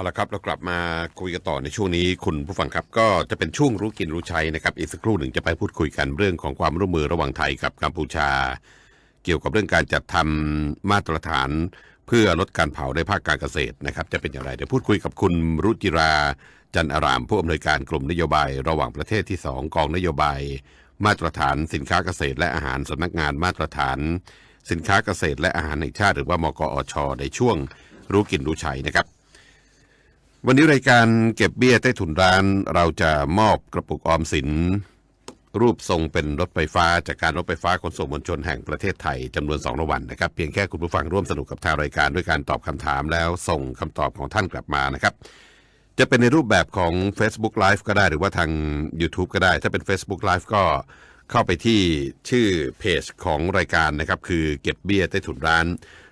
เอาละครับเรากลับมาคุยกันต่อในช่วงนี้คุณผู้ฟังครับ ก็จะเป็นช่วงรู้กินรู้ใช้นะครับอีกสักครู่หนึ่งจะไปพูดคุยกันเรื่องของความร่วมมือระหว่างไทยกับกัมพูชา เกี่ยวกับเรื่องการจัดทำมาตรฐาน เพื่อลดการเผาในภาคการเกษตรนะครับ จะเป็นอย่างไรเดี๋ยวพูดคุยกับคุณรุจิราจันอาราม ผู้อำนวยการกลุ่มนโยบาย ระหว่างประเทศที่ 2 กองนโยบาย มาตรฐานสินค้าเกษตร และอาหารสำนักงานมาตรฐาน สินค้าเกษตร และอาหารแห่งชาติ หรือว่ามกอชในช่วงรู้กินรู้ใช้นะครับ วันนี้รายการเก็บเบี้ยใต้ถุนร้าน เราจะมอบกระปุกออมสิน รูปทรงเป็นรถไฟฟ้า จากการรถไฟฟ้าขนส่งมวลชนแห่งประเทศไทยจำนวน2รางวัลนะครับเพียงแค่คุณผู้ฟังร่วมสนุกกับทางรายการด้วยการตอบคำถามแล้วส่งคำตอบของท่านกลับมานะครับ จะเป็นในรูปแบบของ Facebook Live ก็ได้หรือว่าทาง YouTube ก็ได้ ถ้าเป็น Facebook Live ก็เข้าไปที่ชื่อเพจของรายการนะครับคือเก็บเบี้ยใต้ถุนร้าน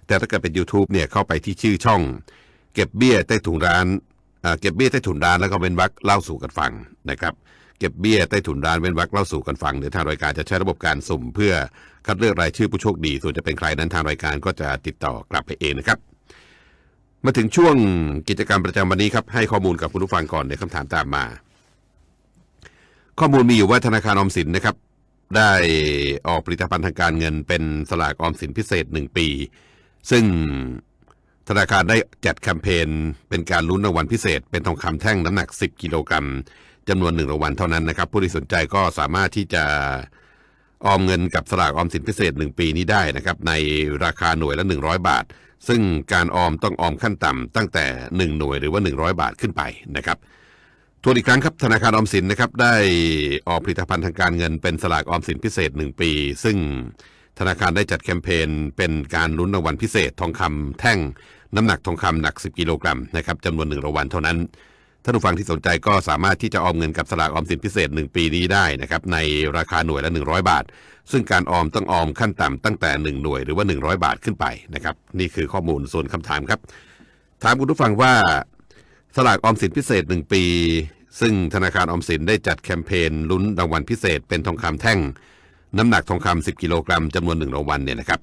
แต่ถ้าเกิดเป็น YouTube เนี่ยเข้าไปที่ชื่อช่อง เก็บเบี้ยใต้ถุนร้าน เก็บเบี้ยใต้ถุนร้านแล้วก็เป็นวักเล่าสู่กันฟังนะครับ เก็บเบี้ยใต้ถุนร้านเว้นวักเล่าสู่กันฟังเดี๋ยวทางรายการจะใช้ระบบการสุ่ม เพื่อคัดเลือกรายชื่อผู้โชคดี ส่วนจะเป็นใครนั้นทางรายการก็จะติดต่อกลับไปเองนะครับ มาถึงช่วงกิจกรรมประจำวันนี้ครับให้ข้อมูลกับคุณผู้ฟังก่อนเดี๋ยวคำถามตามมา ข้อมูลมีอยู่ว่าธนาคารออมสินนะครับ ได้ออกผลิตภัณฑ์ทางการเงินเป็นสลากออมสินพิเศษ 1 ปี ซึ่ง ธนาคารได้จัดแคมเปญเป็นการลุ้นรางวัลพิเศษ เป็นทองคำแท่งน้ำหนัก 10 กิโลกรัมจำนวนหนึ่งรางวัลเท่านั้นนะครับ ผู้ที่สนใจก็สามารถที่จะออมเงินกับสลากออมสินพิเศษ 1 ปีนี้ได้นะครับ ในราคาหน่วยละ 100 บาท ซึ่งการออมต้องออมขั้นต่ำตั้งแต่ 1 หน่วยหรือว่า 100 บาทขึ้นไปนะครับทวนอีกครั้งครับธนาคารออมสินนะครับได้ออกผลิตภัณฑ์ทางการเงินเป็นสลากออมสินพิเศษ 1 ปี ซึ่งธนาคารได้จัดแคมเปญเป็นการลุ้นรางวัลพิเศษทองคำแท่ง น้ำหนักทองคำหนัก 10 กิโลกรัมนะครับจำนวนหนึ่งรางวัลเท่านั้นท่านผู้ฟังที่สนใจก็สามารถที่จะออมเงินกับสลากออมสินพิเศษ 1 ปีนี้ได้นะครับในราคาหน่วยละ 100 บาท ซึ่งการออมต้องออมขั้นต่ำตั้งแต่ 1 หน่วยหรือว่า 100 บาทขึ้นไปนะครับนี่คือข้อมูลส่วนคำถามครับ ถามคุณผู้ฟังว่า สลากออมสินพิเศษ 1 ปี ซึ่งธนาคารออมสินได้จัดแคมเปญลุ้นรางวัลพิเศษเป็นทองคำแท่ง น้ำหนักทองคำ10 กิโลกรัมจำนวนหนึ่งรางวัลเนี่ยนะครับ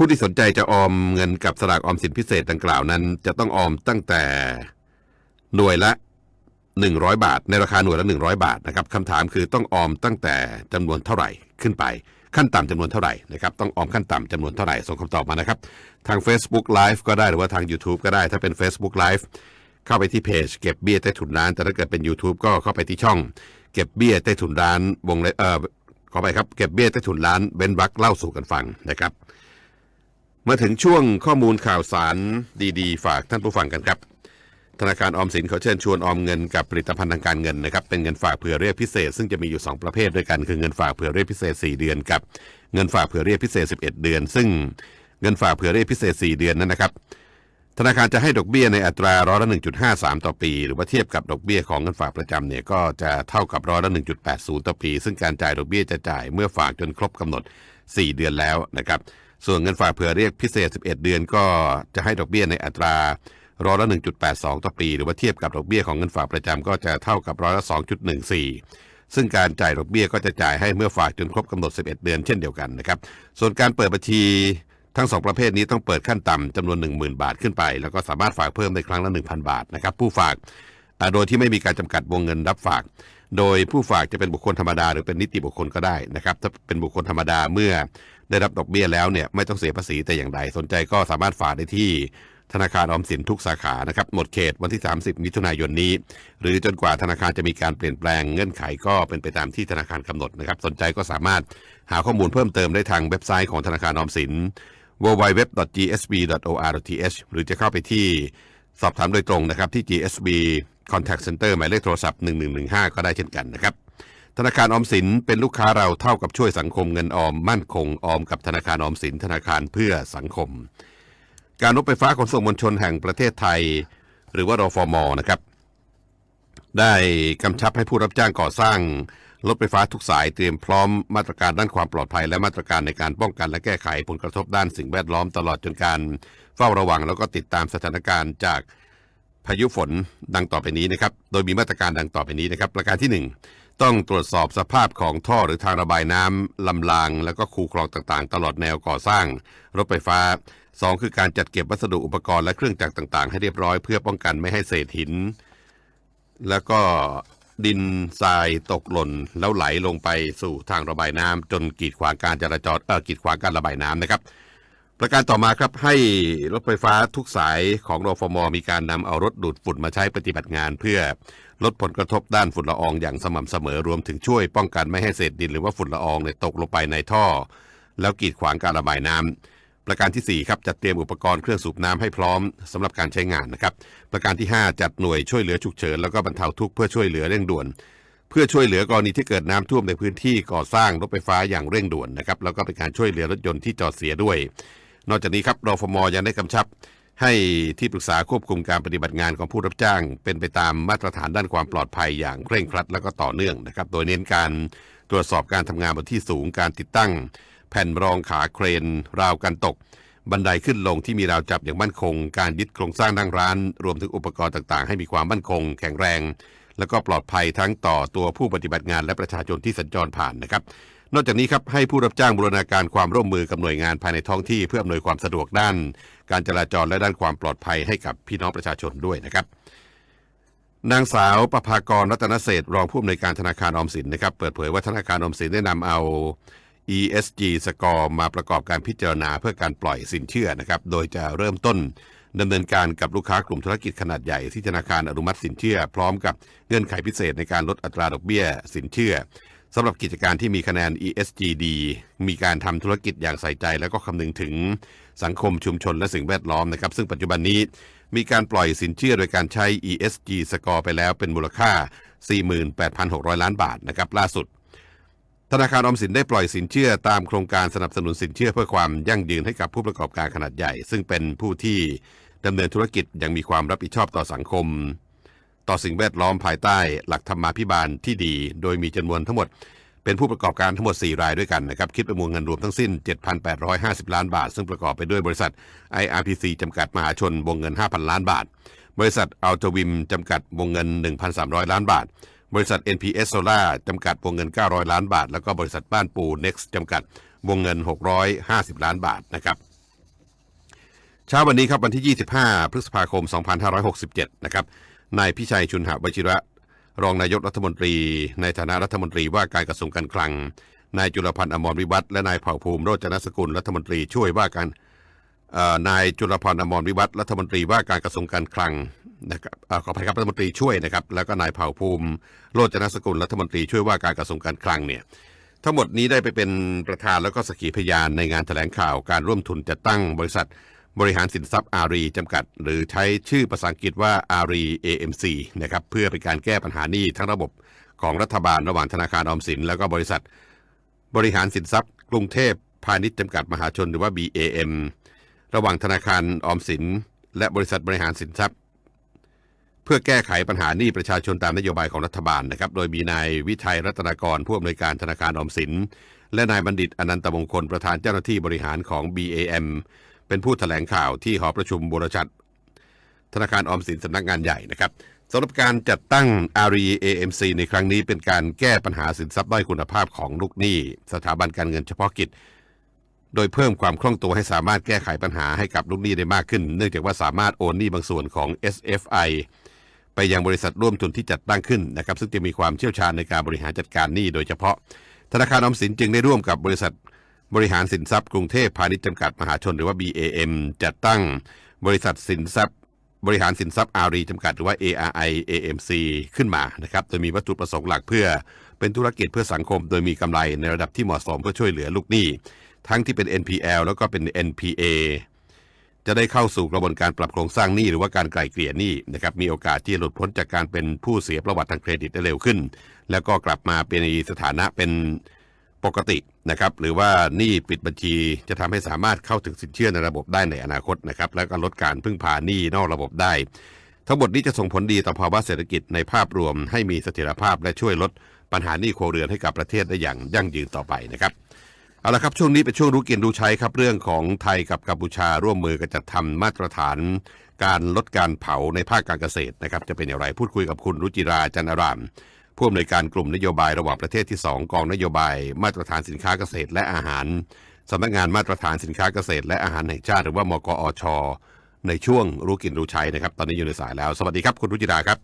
ผู้ที่สนใจจะออมเงินกับสลากออมสินพิเศษดังกล่าวนั้น จะต้องออมตั้งแต่หน่วยละ 100 บาท ในราคาหน่วยละ 100 บาทนะครับคำถามคือต้องออมตั้งแต่จำนวนเท่าไหร่ขึ้นไป ขั้นต่ำจำนวนเท่าไหร่นะครับต้องออมขั้นต่ำจำนวนเท่าไหร่ส่งคำตอบมานะครับทาง Facebook Live ก็ได้หรือว่าทาง YouTube ก็ได้ถ้าเป็น Facebook Live เข้าไปที่เพจเก็บเบี้ยใต้ถุนร้าน แต่ถ้าเกิดเป็น YouTube ก็เข้าไปที่ช่อง เก็บเบี้ยใต้ถุนร้านวงเล็บเอ่อขอไปครับเก็บเบี้ยใต้ถุนร้านเว้นวักเล่าสู่กันฟังนะครับ มาถึงช่วงข้อมูลข่าวสารดีๆ ฝากท่านผู้ฟังกันครับ ธนาคารออมสินเขาเชิญชวนออมเงินกับผลิตภัณฑ์ทางการเงินนะครับ เป็นเงินฝากเผื่อเรียกพิเศษ ซึ่งจะมีอยู่ 2 ประเภทด้วยกัน คือเงินฝากเผื่อเรียกพิเศษ 4 เดือนกับ เงินฝากเผื่อเรียกพิเศษ 11 เดือน ซึ่งเงินฝากเผื่อเรียกพิเศษ 4 เดือนนั้นนะครับ ธนาคารจะให้ดอกเบี้ยในอัตราร้อยละ1.53 ต่อปี หรือว่าเทียบกับดอกเบี้ยของเงินฝากประจำเนี่ยก็จะเท่ากับร้อยละ1.80 ต่อปี ซึ่งการจ่ายดอกเบี้ยจะจ่ายเมื่อฝากจนครบกำหนด 4 เดือนแล้วนะครับ ส่วนเงินฝากเผื่อเรียกพิเศษ 11 เดือนก็จะให้ดอกเบี้ยในอัตราร้อยละ 1.82 ต่อปี หรือว่าเทียบกับดอกเบี้ยของเงินฝากประจำก็จะเท่ากับร้อยละ 2.14 ซึ่งการจ่ายดอกเบี้ยก็จะจ่ายให้เมื่อฝากจนครบกำหนด 11 เดือนเช่นเดียวกันนะครับ ส่วนการเปิดบัญชีทั้งสองประเภทนี้ต้องเปิดขั้นต่ำจำนวน 10,000 บาทขึ้นไป แล้วก็สามารถฝากเพิ่มได้ครั้งละ 1,000 บาทนะครับผู้ฝากโดยที่ไม่มีการจำกัดวงเงินรับฝาก โดยผู้ฝากจะเป็นบุคคลธรรมดาหรือเป็นนิติบุคคลก็ได้นะครับถ้าเป็นบุคคลธรรมดาเมื่อ ได้รับดอกเบี้ยแล้วเนี่ยไม่ต้องเสียภาษีแต่อย่างใดสนใจก็สามารถฝากได้ที่ธนาคารออมสินทุกสาขานะครับหมดเขตวันที่ 30 มิถุนายนนี้ หรือจนกว่าธนาคารจะมีการเปลี่ยนแปลงเงื่อนไขก็เป็นไปตามที่ธนาคารกำหนดนะครับ สนใจก็สามารถหาข้อมูลเพิ่มเติมได้ทางเว็บไซต์ของธนาคารออมสิน www.gsb.or.th หรือจะเข้าไปที่สอบถามโดยตรงนะครับที่ GSB Contact Center หมายเลขโทรศัพท์ 1115 ก็ได้เช่นกันนะครับ ธนาคารออมสินเป็นลูกค้าเราเท่ากับช่วยสังคมเงินออมมั่นคงออมกับธนาคารออมสินธนาคารเพื่อสังคม การรถไฟฟ้าขนส่งมวลชนแห่งประเทศไทย หรือว่ารฟมนะครับ ได้กำชับให้ผู้รับจ้างก่อสร้างรถไฟฟ้าทุกสายเตรียมพร้อมมาตรการด้านความปลอดภัย และมาตรการในการป้องกันและแก้ไขผลกระทบด้านสิ่งแวดล้อมตลอดจนการเฝ้าระวัง แล้วก็ติดตามสถานการณ์จากพายุฝนดังต่อไปนี้นะครับ โดยมีมาตรการดังต่อไปนี้นะครับ ประการที่หนึ่ง ต้องตรวจสอบสภาพของท่อหรือทางระบายน้ำลำราง แล้วก็คูคลองต่างๆ ตลอดแนวก่อสร้าง รถไฟฟ้าสองคือการจัดเก็บวัสดุอุปกรณ์และเครื่องจักรต่างๆ ให้เรียบร้อยเพื่อป้องกันไม่ให้เศษหิน แล้วก็ดินทรายตกหล่น แล้วไหลลงไปสู่ทางระบายน้ำจนกีดขวางการจราจรเออกีดขวางการระบายน้ำนะครับ ประการต่อมาครับให้รถไฟฟ้าทุกสายของรฟมมีการนำเอารถดูดฝุ่นมาใช้ปฏิบัติงาน เพื่อลดผลกระทบด้านฝุ่นละอองอย่างสม่ำเสมอรวมถึงช่วยป้องกันไม่ให้เศษดินหรือว่าฝุ่นละอองเนี่ยตกลงไปในท่อ แล้วกีดขวางการระบายน้ำประการที่ 4 ครับจัดเตรียมอุปกรณ์เครื่องสูบน้ำให้พร้อมสำหรับการใช้งานนะครับ ประการที่ 5 จัดหน่วยช่วยเหลือฉุกเฉินแล้วก็บรรเทาทุกข์เพื่อช่วยเหลือเร่งด่วนเพื่อช่วยเหลือกรณีที่เกิดน้ำท่วมในพื้นที่ก่อสร้างรถไฟฟ้าอย่างเร่งด่วนนะครับแล้วก็เป็นการช่วยเหลือรถยนต์ที่จอดเสียด้วย นอกจากนี้ครับรฟมยังได้กำชับ ให้ที่ปรึกษาควบคุมการปฏิบัติงานของผู้รับจ้าง เป็นไปตามมาตรฐานด้านความปลอดภัยอย่างเคร่งครัดและก็ต่อเนื่องนะครับ โดยเน้นการตรวจสอบการทำงานบนที่สูงการติดตั้ง แผ่นรองขาเครน ราวกันตก บันไดขึ้นลงที่มีราวจับอย่างมั่นคง การยึดโครงสร้างนั่งร้าน รวมถึงอุปกรณ์ต่างๆ ให้มีความมั่นคง แข็งแรง และก็ปลอดภัยทั้งต่อตัวผู้ปฏิบัติงานและประชาชนที่สัญจรผ่านนะครับ นอกจากนี้ครับให้ผู้รับจ้างบูรณาการความร่วมมือกับหน่วยงานภายในท้องที่เพื่ออำนวยความสะดวกด้าน การจราจรและด้านความปลอดภัยให้กับพี่น้องประชาชนด้วยนะครับนางสาวประภากรรัตนเศษรองผู้อำนวยการธนาคารออมสินนะครับเปิดเผยว่าธนาคารออมสินได้นำเอา ESG score มาประกอบการพิจารณาเพื่อการปล่อยสินเชื่อนะครับโดยจะเริ่มต้นดำเนินการกับลูกค้ากลุ่มธุรกิจขนาดใหญ่ที่ธนาคารอนุมัติสินเชื่อ พร้อมกับเงื่อนไขพิเศษในการลดอัตราดอกเบี้ย สินเชื่อ สำหรับกิจการที่มีคะแนน ESG ดีมีการทำธุรกิจอย่างใส่ใจ แล้วก็คำนึงถึงสังคมชุมชนและสิ่งแวดล้อมนะครับ ซึ่งปัจจุบันนี้มีการปล่อยสินเชื่อโดยการใช้ ESG score ไปแล้วเป็นมูลค่า 48,600 ล้านบาทนะครับล่าสุด ธนาคารออมสินได้ปล่อยสินเชื่อตามโครงการสนับสนุนสินเชื่อเพื่อความยั่งยืนให้กับผู้ประกอบการขนาดใหญ่ ซึ่งเป็นผู้ที่ดำเนินธุรกิจอย่างมีความรับผิดชอบต่อสังคม ต่อสิ่งแวดล้อมภายใต้หลักธรรมาภิบาลที่ดี โดยมีจำนวนทั้งหมด เป็นผู้ประกอบการทั้งหมด 4 รายด้วยกันนะครับคิดเป็นวงเงินรวมทั้งสิ้น 7,850 ล้านบาท ซึ่งประกอบไปด้วยบริษัท IRPC จำกัดมหาชนวงเงิน 5,000 ล้านบาท บริษัทอัลตวิมจำกัดวงเงิน 1,300 ล้านบาท บริษัท NPS Solar จำกัดวงเงิน 900 ล้านบาท แล้วก็บริษัทบ้านปู Next จำกัดวงเงิน 650 ล้านบาทนะครับเช้าวันนี้ครับวันที่ 25 พฤษภาคม 2567 นะครับ นายพิชัยชุนหวชิระ รองนายกรัฐมนตรี ในฐานะรัฐมนตรีว่าการกระทรวงการคลัง นายจุลพันธ์อมรวิวัฒและนายเผ่าภูมิโรจนสกุลรัฐมนตรีช่วยว่าการนายจุลพันธ์อมรวิวัฒรัฐมนตรีว่าการกระทรวงการคลังนะครับขออภัยครับรัฐมนตรีช่วยนะครับ แล้วก็นายเผ่าภูมิโรจนสกุลรัฐมนตรีช่วยว่าการกระทรวงการคลังเนี่ยทั้งหมดนี้ได้ไปเป็นประธานแล้วก็สกีพยานในงานแถลงข่าวการร่วมทุนจัดตั้งบริษัท บริหารสินทรัพย์อารีจำกัด หรือใช้ชื่อภาษาอังกฤษว่าอารี AMC นะครับเพื่อเป็นการแก้ปัญหานี้ทั้งระบบของรัฐบาลระหว่างธนาคารออมสิน แล้วก็บริษัท บริหารสินทรัพย์ กรุงเทพพาณิชย์จำกัดมหาชนหรือว่า BAM ระหว่างธนาคารออมสิน และบริษัทบริหารสินทรัพย์ เพื่อแก้ไขปัญหานี้ประชาชนตามนโยบายของรัฐบาลนะครับโดยมีนายวิชัยรัตนากรผู้อำนวยการธนาคารออมสิน และนายบัณฑิตอนันตมงคลประธานเจ้าหน้าที่บริหารของ BAM เป็นผู้แถลงข่าวที่หอประชุมบรชัดธนาคารออมสินสำนักงานใหญ่นะครับสำหรับการจัดตั้ง RE AMC ในครั้งนี้เป็นการแก้ปัญหาสินทรัพย์ด้อยคุณภาพของลูกหนี้ สถาบันการเงินเฉพาะกิจ โดยเพิ่มความคล่องตัวให้สามารถแก้ไขปัญหาให้กับลูกหนี้ได้มากขึ้น เนื่องจากว่าสามารถโอนหนี้บางส่วนของ SFI ไปยังบริษัทร่วมทุนที่จัดตั้งขึ้นนะครับซึ่งจะมีความเชี่ยวชาญในการบริหารจัดการหนี้โดยเฉพาะ ธนาคารออมสินจึงได้ร่วมกับบริษัท บริหารสินทรัพย์กรุงเทพพาณิชย์จำกัดมหาชนหรือว่า BAM จัดตั้งบริษัทสินทรัพย์ บริหารสินทรัพย์อารีจำกัดหรือว่า ARI AMC ขึ้นมานะครับโดยมีวัตถุประสงค์หลักเพื่อเป็นธุรกิจเพื่อสังคม โดยมีกำไรในระดับที่เหมาะสมเพื่อช่วยเหลือลูกหนี้ ทั้งที่เป็น NPL แล้วก็เป็น NPA จะได้เข้าสู่กระบวนการปรับโครงสร้างหนี้หรือว่าการไกล่เกลี่ยหนี้นะครับมีโอกาสที่จะหลุดพ้นจากการเป็นผู้เสียประวัติทางเครดิตได้เร็วขึ้น แล้วก็กลับมาเป็นสถานะเป็น ปกตินะครับหรือว่านี้ปิดบัญชีจะทำให้สามารถเข้าถึงสินเชื่อในระบบได้ในอนาคตนะครับแล้วก็ลดการพึ่งพาหนี้นอกระบบได้ ทั้งหมดนี้จะส่งผลดีต่อภาวะเศรษฐกิจในภาพรวม ให้มีเสถียรภาพและช่วยลดปัญหาหนี้ครัวเรือนให้กับประเทศได้อย่างยั่งยืนต่อไปนะครับเอาละครับช่วงนี้เป็นช่วงรู้กินรู้ใช้ครับเรื่องของไทยกับกัมพูชาร่วมมือกันจัดทำมาตรฐาน การลดการเผาในภาคการเกษตรนะครับจะเป็นอย่างไรพูดคุยกับคุณรุจิราจันอาราม ผู้อำนวยการกลุ่มนโยบายระหว่างประเทศที่ 2 กองนโยบาย มาตรฐานสินค้าเกษตรและอาหารสำนักงานมาตรฐานสินค้าเกษตรและอาหารแห่งชาติหรือว่ามกอช ในช่วงรู้กินรู้ใช้นะครับ ตอนนี้อยู่ในสายแล้ว สวัสดีครับคุณรุจิราครับ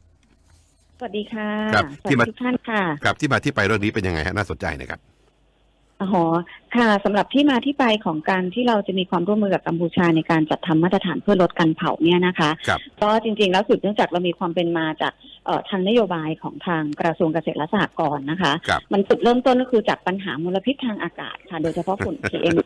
สวัสดีค่ะ ครับสวัสที่ดีมาทุกท่านค่ะ ครับที่มาที่ไปเรื่องนี้เป็นยังไงฮะน่าสนใจนะครับ อ๋อค่ะสำหรับที่มาที่ไปของการที่เราจะมีความร่วมมือกับกัมพูชาในการจัดทำมาตรฐานเพื่อลดการเผาเนี่ยนะคะครับก็จริงๆ แล้วสืบเนื่องจากเรามีความเป็นมาจากเอ่อทางนโยบายของทางกระทรวงเกษตรและสหกรณ์นะคะครับมันจุดเริ่มต้นก็คือจากปัญหามลพิษทางอากาศค่ะ โดยเฉพาะฝุ่น PM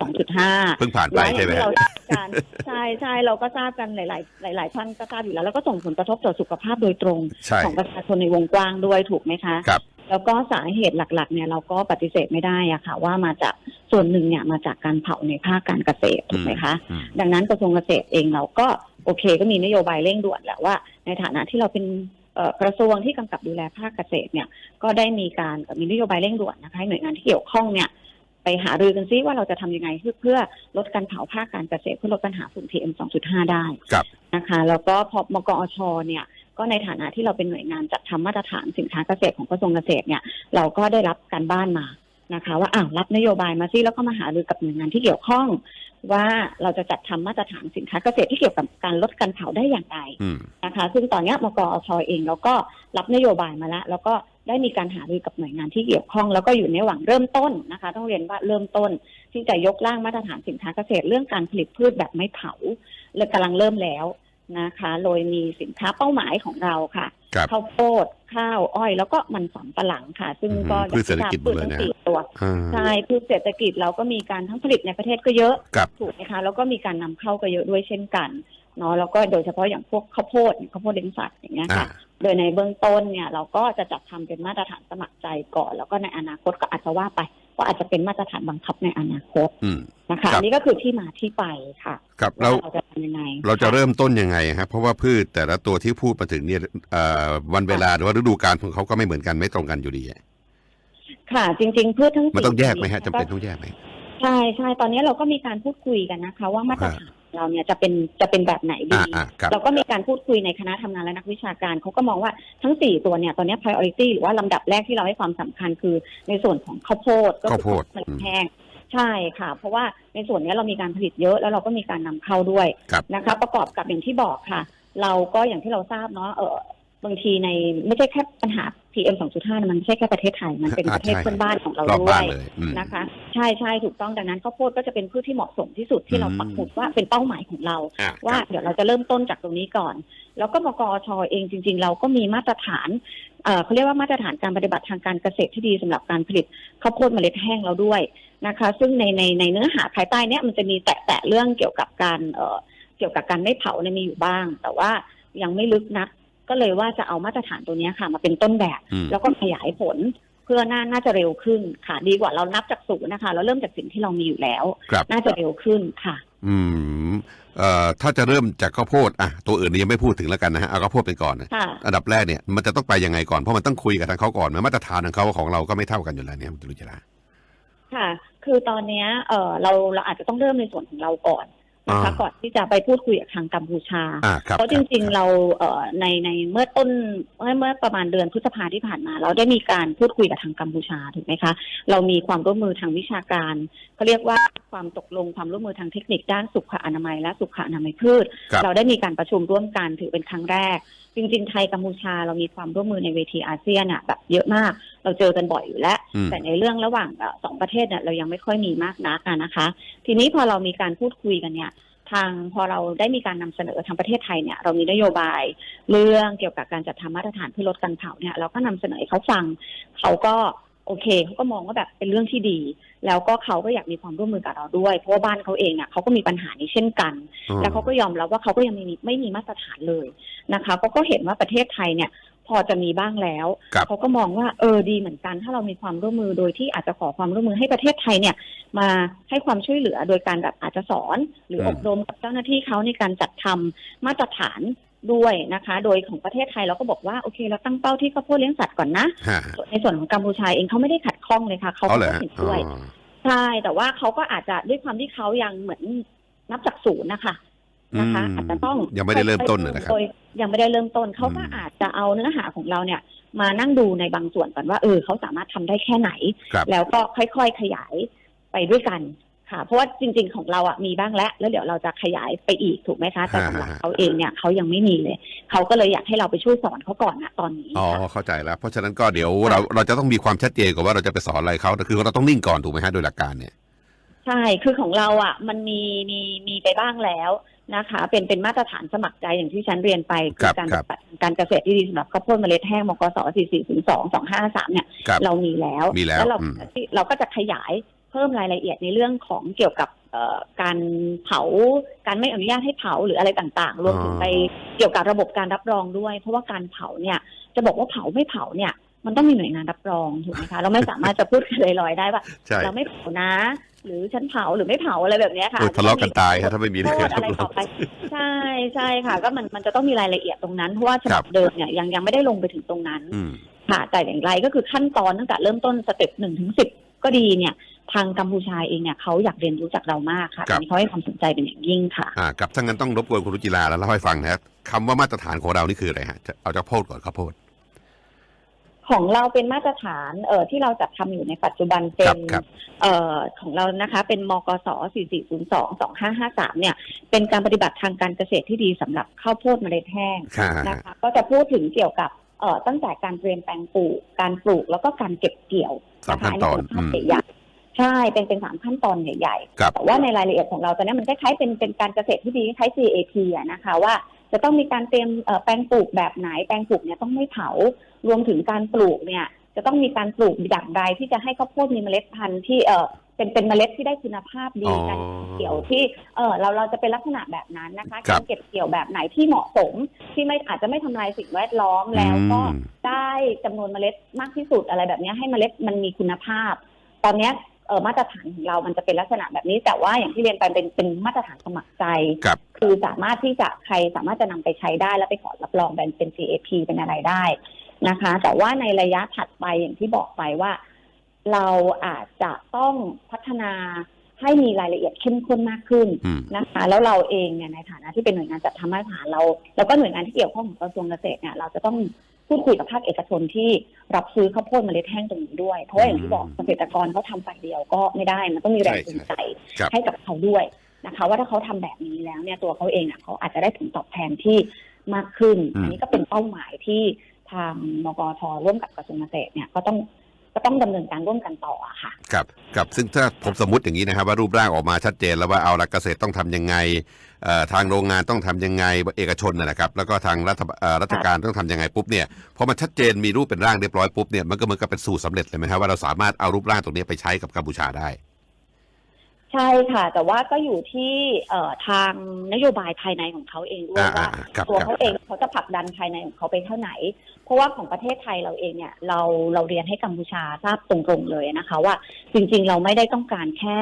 2.5 เพิ่งผ่านไปและอใช่ย่างไหมที่ฮะเราทราบกันใช่ใช่เราก็ทราบกันหลาย ๆ หลาย ๆ ท่านก็ทราบอยู่แล้ว แล้วก็ส่งผลกระทบต่อสุขภาพโดยตรงใช่ของประชาชนในวงกว้างด้วยถูกไหมคะครับ แล้วก็สาเหตุหลัก ๆ เนี่ยเราก็ปฏิเสธไม่ได้อะค่ะ ว่ามาจากส่วนหนึ่งเนี่ยมาจากการเผาในภาคการเกษตรถูกไหมคะ อืม ดังนั้นกระทรวงเกษตรเองเราก็โอเคก็มีนโยบายเร่งด่วนแหละว่า ในฐานะที่เราเป็นเอ่อกระทรวงที่กำกับดูแลภาคเกษตรเนี่ยก็ได้มีการมีนโยบายเร่งด่วนนะคะให้หน่วยงานที่เกี่ยวข้องเนี่ยไปหารือกันซิว่าเราจะทำยังไงเพื่อเพื่อลดการเผาภาคการเกษตรเพื่อลดปัญหาฝุ่น PM 2.5 ได้ครับ นะคะแล้วก็พอมกอชเนี่ย ก็ในฐานะที่เราเป็นหน่วยงานจัดทำมาตรฐานสินค้าเกษตรของกระทรวงเกษตรเนี่ยเราก็ได้รับการบ้านมานะคะว่าอ้าวรับนโยบายมาซิแล้วก็มาหารือกับหน่วยงานที่เกี่ยวข้อง ว่าเราจะจัดทำมาตรฐานสินค้าเกษตรที่เกี่ยวกับการลดการเผาได้อย่างไรอืมนะคะ ซึ่งตอนเนี้ยมกอชเองเราก็รับนโยบายมาแล้ว แล้วก็ได้มีการหารือกับหน่วยงานที่เกี่ยวข้อง แล้วก็อยู่ในระหว่างเริ่มต้นนะคะ ต้องเรียนว่าเริ่มต้น ที่จะยกร่างมาตรฐานสินค้าเกษตรเรื่องการผลิตพืชแบบไม่เผาและกำลังเริ่มแล้ว นะคะ โดยมีสินค้าเป้าหมายของเราค่ะครับข้าวโพดข้าวอ้อย แล้วก็มันสำปะหลังค่ะ ซึ่งก็อืมพืชเศรษฐกิจหมดเลยนะทั้งสี่ตัวอ่าใช่พืชเศรษฐกิจเราก็มีการทั้งผลิตในประเทศก็เยอะครับถูกไหมคะแล้วก็มีการนำเข้าก็เยอะด้วยเช่นกัน เนาะแล้วก็โดยเฉพาะอย่างพวกข้าวโพดข้าวโพดเลี้ยงสัตว์อย่างเงี้ยอ่าค่ะ โดยในเบื้องต้นเนี่ยเราก็จะจัดทำเป็นมาตรฐานสมัครใจก่อน แล้วก็ในอนาคตก็อาจจะว่าไปว่าอาจจะเป็นมาตรฐานบังคับในอนาคตอืมนะคะครับอันนี้ก็คือที่มาที่ไปค่ะครับว่าเราเราจะทำยังไง เราจะค่เริ่มต้นยังไงครับเพราะว่าพืชแต่ละตัวที่พูดมาถึงเนี่ยเอ่อวันเวลาหรือว่าฤดูกาลของเขาก็ไม่เหมือนกันไม่ตรงกันอยู่ดีอะค่ะ จริง ๆ พืชทั้งสี่มันต้องแยกไหมฮะชจำนิดเป็นต้องแยกไหมใช่ใช่ตอนนี้เราก็มีการพูดคุยกันนะคะ ว่ามาตรฐานของ เราเนี่ยจะเป็นจะเป็นแบบไหนดี อ่าอ่าครับ เราก็มีการพูดคุยในคณะทำงานและนักวิชาการเขาก็มองว่าทั้งสี่ตัวเนี่ยตอนนี้ priority หรือว่าลำดับแรกที่เราให้ความสำคัญคือในส่วนของข้าวโพดก็ข้าวโพดมันแห้งใช่ค่ะ เพราะว่าในส่วนนี้เรามีการผลิตเยอะแล้วเราก็มีการนำเข้าด้วยครับ นะคะ ประกอบกับอย่างที่บอกค่ะ เราก็อย่างที่เราทราบเนาะเออ บางทีในไม่ใช่แค่ปัญหา PM 2.5นะมันไม่ใช่แค่ประเทศไทย มันเป็นอ่าประเทศใช่เพื่อนบ้านของเรารอบด้วบ้านยเลยอืมนะคะ ใช่ใช่ถูกต้องดังนั้นข้าวโพดก็จะเป็นพืชที่เหมาะสมที่สุดที่เราอืมปักหมุดว่าเป็นเป้าหมายของเราอะว่าครับเดี๋ยวเราจะเริ่มต้นจากตรงนี้ก่อน แล้วก็มกอชเองจริง ๆ เราก็มีมาตรฐานเอ่อเขาเรียกว่ามาตรฐานการปฏิบัติทางการเกษตรที่ดีสำหรับการผลิตข้าวโพดเมล็ดแห้งเราด้วยนะคะ ซึ่งในในในเนื้อหาภายใต้เนี้ยมันจะมีแตะแตะเรื่องเกี่ยวกับการเอ่อเกี่ยวกับการไม่เผาเนี่ยมีอยู่บ้าง แต่ว่ายังไม่ลึกนัก ก็เลยว่าจะเอามาตรฐานตัวเนี้ยค่ะ มาเป็นต้นแบบอืมแล้วก็ขยายผลเพื่อน่าน่าจะเร็วขึ้นค่ะ ดีกว่าเรานับจากศูนย์นะคะ เราเริ่มจากสิ่งที่เรามีอยู่แล้วครับน่าจะเร็วขึ้นค่ะ อืมเอ่อถ้าจะเริ่มจากข้าวโพดอะตัวอื่นนี่ยังไม่พูดถึงแล้วกันนะฮะเอาข้าวโพดเป็นก่อนนะค่ะอันดับแรกเนี่ยมันจะต้องไปยังไงก่อนเพราะมันต้องคุยกับทางเขาก่อนนะมาตรฐานของเขาของเราก็ไม่เท่ากันอยู่แล้วเนี่ยคุณรุจิราค่ะ คือตอนเนี้ยเออเราเราอาจจะต้องเริ่มในส่วนของเราก่อน นะคะอ่าก่อนที่จะไปพูดคุยกับทางกัมพูชาอ่าครับเพราะจริงๆเราเอ่อในในเมื่อต้นเมื่อเมื่อประมาณเดือนพฤษภาที่ผ่านมา เราได้มีการพูดคุยกับทางกัมพูชาถูกไหมคะเรามีความร่วมมือทางวิชาการเขาเรียกว่าความตกลงความร่วมมือทางเทคนิคด้านสุขอนามัย และสุขอนามัยพืชครับเราได้มีการประชุมร่วมกันถือเป็นครั้งแรก จริง ๆ ไทยกัมพูชาเรามีความร่วมมือในเวทีอาเซียนอะแบบเยอะมาก เราเจอกันบ่อยอยู่แล้วอืมแต่ในเรื่องระหว่างเอ่อสองประเทศเนี่ยเรายังไม่ค่อยมีมากนักอะนะคะ ทีนี้พอเรามีการพูดคุยกันเนี่ยทางพอเราได้มีการนำเสนอทางประเทศไทยเนี่ยเรามีนโยบายเรื่องเกี่ยวกับการจัดทำมาตรฐานเพื่อลดการเผาเนี่ยเราก็นำเสนอให้เขาฟังเขาก็โอเคเขาก็มองว่าแบบเป็นเรื่องที่ดี แล้วก็เขาก็อยากมีความร่วมมือกับเราด้วย เพราะว่าบ้านเขาเองเนี่ยเขาก็มีปัญหานี้เช่นกันอืมแล้วเขาก็ยอมรับว่าเขาก็ยังไม่มีไม่มีมาตรฐานเลยนะคะเขาก็เห็นว่าประเทศไทยเนี่ย พอจะมีบ้างแล้วครับเขาก็มองว่าเออดีเหมือนกัน ถ้าเรามีความร่วมมือโดยที่อาจจะขอความร่วมมือให้ประเทศไทยเนี่ย มาให้ความช่วยเหลือโดยการแบบอาจจะสอน หรือมอบรมกับเจ้าหน้าที่เขาในการจัดทำมาตรฐานด้วยนะคะ โดยของประเทศไทยเราก็บอกว่าโอเคเราตั้งเป้าที่ข้าวโพดเลี้ยงสัตว์ก่อนนะฮะในส่วนของกัมพูชาเองเขาไม่ได้ขัดข้องเลยค่ะ เขาเอาก็เลยฮะเห็นอ๋ด้วยอใช่แต่ว่าเขาก็อาจจะด้วยความที่เขายังเหมือนนับจากศูนย์นะคะ นะคะอืมอาจจะต้องยังไม่ได้เริ่มต้นเลยนะครับโดยยังไม่ได้เริ่มต้นเขาก็อืมอาจจะเอาเนื้อหาของเราเนี่ยมานั่งดูในบางส่วนก่อนว่าเออเขาสามารถทำได้แค่ไหนครับแล้วก็ค่อยๆขยายไปด้วยกันค่ะ เพราะว่าจริง ๆของเราอะมีบ้างแล้ว แล้วเดี๋ยวเราจะขยายไปอีกถูกไหมคะ แต่สำหรับฮะฮะเขาเองเนี่ยเขายังไม่มีเลย เขาก็เลยอยากให้เราไปช่วยสอนเขาก่อนนะตอนนี้อ๋อค่ะเข้าใจแล้ว เพราะฉะนั้นก็เดี๋ยวเราเราจะต้องมีความชัดเจนก่อนว่าเราจะไปสอนอะไรเขาแต่คือเราต้องนิ่งก่อนถูกไหมฮะโดยหลักการเนี่ย ใช่ คือของเราอะ มันมีมีมีไปบ้างแล้วนะคะ เป็นเป็นมาตรฐานสมัครใจอย่างที่ฉันเรียนไปครับการครับปฏิบัติการเกษตรที่ดีสำหรับข้าวโพดเมล็ดแห้งมกส4402 2553เนี่ย ครับเรามีแล้วมีแล้วเราอืมเราก็จะขยายเพิ่มรายละเอียดในเรื่องของเกี่ยวกับเอ่อการเผาการไม่อนุญาตให้เผาหรืออะไรต่างๆ รวมถึงไปเกี่ยวกับระบบการรับรองด้วย เพราะว่าการเผาเนี่ยจะบอกว่าเผาไม่เผาเนี่ย มันต้องมีหน่วยงานรับรองถูกไหมคะเราไม่สามารถจะพูดกันลอยๆได้ว่าใช่ เราไม่เผานะ หรือฉันเผาหรือไม่เผาอะไรแบบเนี้ยค่ะโอ้ยทะเลาะกันตายฮะถ้าไม่มีโทเรื่ษอะไรต่อไปใช่ใช่ค่ะ ก็มันมันจะต้องมีรายละเอียดตรงนั้นเพราะว่าฉครับับบเดิมเนี่ยยังยังไม่ได้ลงไปถึงตรงนั้น อืม ค่ะแต่อย่างไรก็คือขั้นตอนตั้งแต่เริ่มต้นสเต็ปหนึ่งถึงสิบก็ดีเนี่ย ทางกัมพูชาเองเนี่ยเขาอยากเรียนรู้จากเรามากค่ะครับ อันนี้เขาให้ความสนใจเป็นอย่างยิ่งค่ะ อ่ากับถ้างั้นต้องรบกวนคุณรุจิราแล้วเล่าให้ฟังนะครับคำว่ามาตรฐานของเรานี่คืออะไรฮะจะเอาจากโพดก่อนข้าวโพด ของเราเป็นมาตรฐานเอ่อที่เราจัดทำอยู่ในปัจจุบันเป็ครันบครับเอ่อของเรานะคะเป็นมกส4402 2553เนี่ย เป็นการปฏิบัติทางการเกษตรที่ดีสำหรับข้าวโพดเมล็ดแห้งค่ะ นะคะก็จะพูดถึงเกี่ยวกับเอ่อตั้งแต่การเตรียมแปลงปลูก การปลูกแล้วก็การเก็บเกี่ยวสามนะคะขั้นตอนอัอืมเป็นขั้นใหญ่ๆใช่เป็นเป็นสามขั้นตอนใหญ่ๆ ครับ แต่ว่าในรายละเอียดของเราตอนนี้มันคล้ายๆเป็นเป็นการเกษตรที่ดีคล้ายๆ GAP อะนะคะว่า จะต้องมีการเตรียมเอ่อแปลงปลูกแบบไหน แปลงปลูกเนี่ยต้องไม่เผารวมถึงการปลูกเนี่ย จะต้องมีการปลูกอย่างไรที่จะให้ข้าวโพดมีเมล็ดพันธุ์ที่เออเป็นเป็นเมล็ดที่ได้คุณภาพดีอ๋อการเกี่ยวที่เออเราเราจะเป็นลักษณะแบบนั้นนะคะครักาบรเก็บเกี่ยวแบบไหนที่เหมาะสมที่ไม่อาจจะไม่ทำลายสิ่งแวดล้อมแล้วก็อืมได้จำนวนเมล็ดมากที่สุดอะไรแบบเนี้ยให้เมล็ดมันมีคุณภาพ ตอนเนี้ยเออ มาตรฐานของเรามันจะเป็นลักษณะแบบนี้ แต่ว่าอย่างที่เรียนไปเป็นเป็นมาตรฐานสมัครใจ ครับคือสามารถที่จะใครสามารถจะนำไปใช้ได้แล้วไปขอรับรองเป็นเป็น GAP เป็นอะไรได้นะคะ แต่ว่าในระยะถัดไปอย่างที่บอกไปว่า เราอาจจะต้องพัฒนาให้มีรายละเอียดเข้มข้นมากขึ้น อืม นะคะ แล้วเราเองเนี่ยในฐานะที่เป็นหน่วยงานจัดทำมาตรฐานเรา แล้วก็หน่วยงานที่เกี่ยวข้องของกระทรวงเกษตรเนี่ยเราจะต้อง พูดคุยกับภาคเอกชนที่รับซื้อข้าวโพดเมล็ดแห้งตรงนี้ด้วย เพราะว่าอย่างที่บอกเกษตรกรเขาทำฝ่ายเดียวก็ไม่ได้ มันต้องมีแรงจูงใจครับให้กับเขาด้วยนะคะ ว่าถ้าเขาทำแบบนี้แล้วเนี่ยตัวเขาเองอะเขาอาจจะได้ผลตอบแทนที่มากขึ้นอืมอันนี้ก็เป็นเป้าหมายที่ทางมกทร่วมกับกระทรวงเกษตรเนี่ยก็ต้อง ก็ต้องดำเนินการร่วมกันต่ออะค่ะครับครับซึ่งถ้าผมสมมติอย่างนี้นะครับว่ารูปร่างออกมาชัดเจนแล้วว่าเอาละเกษตรต้องทำยังไงเอ่อทางโรงงานต้องทำยังไงเอกชนนะนะครับ แล้วก็ทางรัฐบเอ่อรัฐการต้องทำยังไงปุ๊บเนี่ยพอมันชัดเจนมีรูปเป็นร่างเรียบร้อยปุ๊บเนี่ยมันก็เหมือนกับเป็นสูตรสำเร็จเลยไหมครับว่าเราสามารถเอารูปร่างตรงนี้ไปใช้กับกัมพูชาได้ ใช่ค่ะ แต่ว่าก็อยู่ที่เอ่อทางนโยบายภายในของเขาเองด้วยอ่าว่า อ่าครับตัวครับ เขาเองเขาจะผลักดันภายในของเขาไปเท่าไหน เพราะว่าของประเทศไทยเราเองเนี่ยเราเราเรียนให้กัมพูชาทราบตรงๆเลยนะคะ ว่าจริงๆเราไม่ได้ต้องการแค่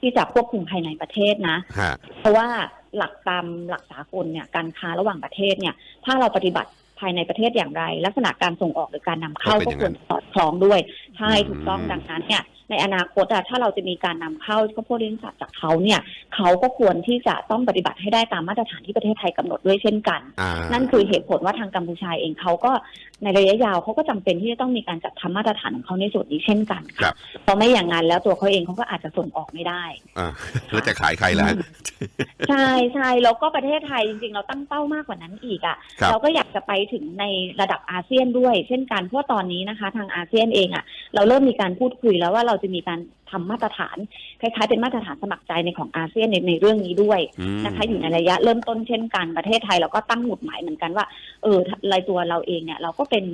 ที่จะควบคุมภายในประเทศนะ ฮะ เพราะว่าหลักตามหลักสากลเนี่ยการค้าระหว่างประเทศเนี่ย ถ้าเราปฏิบัติ ภายในประเทศอย่างไร ลักษณะการส่งออกหรือการนำเข้าก็เป็ก็นควรอย่างนั้นสอดคล้องด้วยใช่อืมถูกต้องดังนั้นเนี่ยในอนาคตอะถ้าเราจะมีการนำเข้าข้าวโพดเลี้ยงสัตว์จากเขาเนี่ยเขาก็ควรที่จะต้องปฏิบัติให้ได้ตามมาตรฐานที่ประเทศไทยกำหนดด้วยเช่นกันอ่านั่นคือเหตุผลว่าทางกัมพูชาเองเขาก็ในระยะยาวเขาก็จำเป็นที่จะต้องมีการจัดทำมาตรฐานของเขาในส่วนนี้เช่นกันครัค่ะบเพราะไม่อย่างนั้นแล้วตัวเขาเองเขาก็อาจจะส่งออกไม่ได้อ่าแล้วจะขายใครล่ะใช่ใช่แล้วก็ประเทศไทยจริงๆเราตั้งเป้ามากกว่านั้นอีกอะครับเราก็อยากจะไปถึงในระดับอาเซียนด้วย เช่นกันเพราะว่าตอนนี้นะคะ ทางอาเซียนเองอะเราเริ่มมีการพูดคุยแล้วว่าเราจะมีการทำมาตรฐานคล้ายๆเป็นมาตรฐานสมัครใจในของอาเซียนในในเรื่องนี้ด้วยอืมนะคะอยู่ในระยะเริ่มต้นเช่นกันประเทศไทยเราก็ตั้งหมุดหมายเหมือนกันว่า เออรายตัวเราเองเนี่ย เราก็เป็น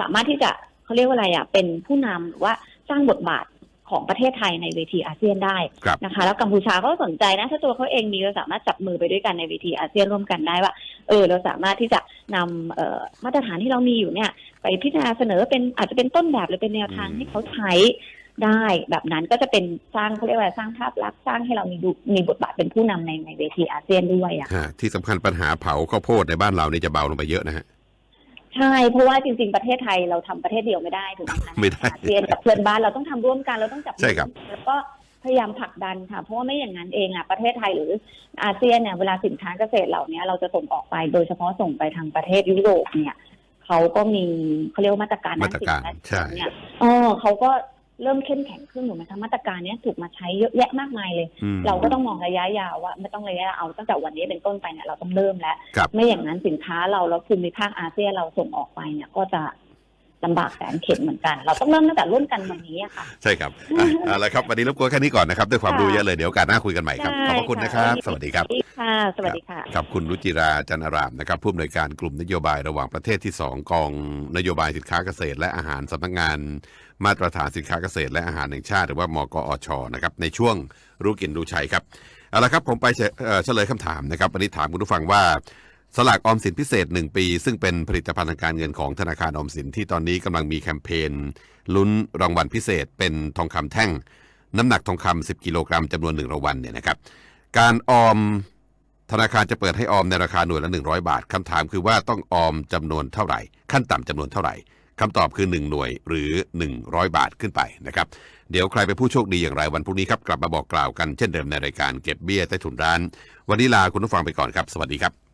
สามารถที่จะเขาเรียกว่าอะไรอะเป็นผู้นำหรือว่าสร้างบทบาท ของประเทศไทยในเวทีอาเซียนได้ครับนะคะ แล้วกัมพูชาก็สนใจนะถ้าตัวเขาเองมีเราสามารถจับมือไปด้วยกันในเวทีอาเซียนร่วมกันได้ว่า เออ เราสามารถที่จะนำเอ่อมาตรฐานที่เรามีอยู่เนี่ย ไปพิจารณาเสนอเป็นอาจจะเป็นต้นแบบหรือเป็นแนวทางอืมให้เขาใช้ได้แบบนั้นก็จะเป็นสร้างเขาเรียกว่าสร้างภาพลักษณ์สร้างให้เรามีดูมีบทบาทเป็นผู้นำในในเวทีอาเซียนด้วยอะฮะที่สำคัญปัญหาเผาข้าวโพดในบ้านเรานี่จะเบาลงไปเยอะนะฮะ ใช่ เพราะว่าจริง ๆ ประเทศไทยเราทำประเทศเดียวไม่ได้ถูกไหมคะไม่ได้อาเซียนกับเพื่อนบ้านเราต้องทำร่วมกันเราต้องจับมือใช่ครับแล้วก็พยายามผลักดันค่ะ เพราะว่าไม่อย่างนั้นเองอะประเทศไทยหรืออาเซียนเนี่ยเวลาสินค้าเกษตรเหล่านี้เราจะส่งออกไปโดยเฉพาะส่งไปทางประเทศยุโรปเนี่ยเขาก็มีเขาเรียกว่ามาตรการด้นมาตรการสิ่งแวดล้อมใช่เนี่ยเออเขาก็ เริ่มเข้มแข็งขึ้นถูกไหมคะมาตรการเนี้ยถูกมาใช้เยอะแยะมากมายเลยอืมเราก็ต้องมองระยะยาวว่าไม่ต้องระยะยาวเอาตั้งแต่วันนี้เป็นต้นไปเนี่ยเราต้องเริ่มแล้วครับไม่อย่างนั้นสินค้าเราแล้วภูมิภาคอาเซียนเราส่งออกไปเนี่ยก็จะ ลำบากแสนเข็ญเหมือนกัน เราต้องเริ่มตั้งแต่ร่วมกันวันนี้อะค่ะ ใช่ครับอะเอาละครับวันนี้รบกวนแค่นี้ก่อนนะครับด้วยความค่ะรู้เยอะเลยเดี๋ยวโอกาสหน้าคุยกันใหม่ครับขอบพระคุณนะครับสวัสดีครับ ค่ะ สวัสดีค่ะ ครับคุณรุจิราจันอารามนะครับผู้อำนวยการกลุ่มนโยบายระหว่างประเทศที่ 2 กองนโยบายสินค้าเกษตร และอาหารสำนักงาน มาตรฐานสินค้าเกษตร และอาหารแห่งชาติ หรือว่ามกอชนะครับในช่วงรู้กินรู้ใช้ครับเอาละครับผมไปเฉเอ่อเฉลยคำถามนะครับวันนี้ถามคุณผู้ฟังว่า สลากออมสินพิเศษ 1 ปี ซึ่งเป็นผลิตภัณฑ์ทางการเงินของธนาคารออมสินที่ตอนนี้กำลังมีแคมเปญลุ้นรางวัลพิเศษ เป็นทองคำแท่ง น้ำหนักทองคำ10 กิโลกรัมจำนวนหนึ่งรางวัลเนี่ยนะครับ การออมธนาคารจะเปิดให้ออมในราคาหน่วยละ 100 บาทคำถามคือว่าต้องออมจำนวนเท่าไหร่ ขั้นต่ำจำนวนเท่าไหร่คำตอบคือ 1 หน่วยหรือ 100 บาทขึ้นไปนะครับเดี๋ยวใครเป็นผู้โชคดีอย่างไรวันพรุ่งนี้ครับกลับมาบอกกล่าวกันเช่นเดิมในรายการเก็บเบี้ยใต้ถุนร้าน วันนี้ลาคุณผู้ฟังไปก่อนครับ สวัสดีครับ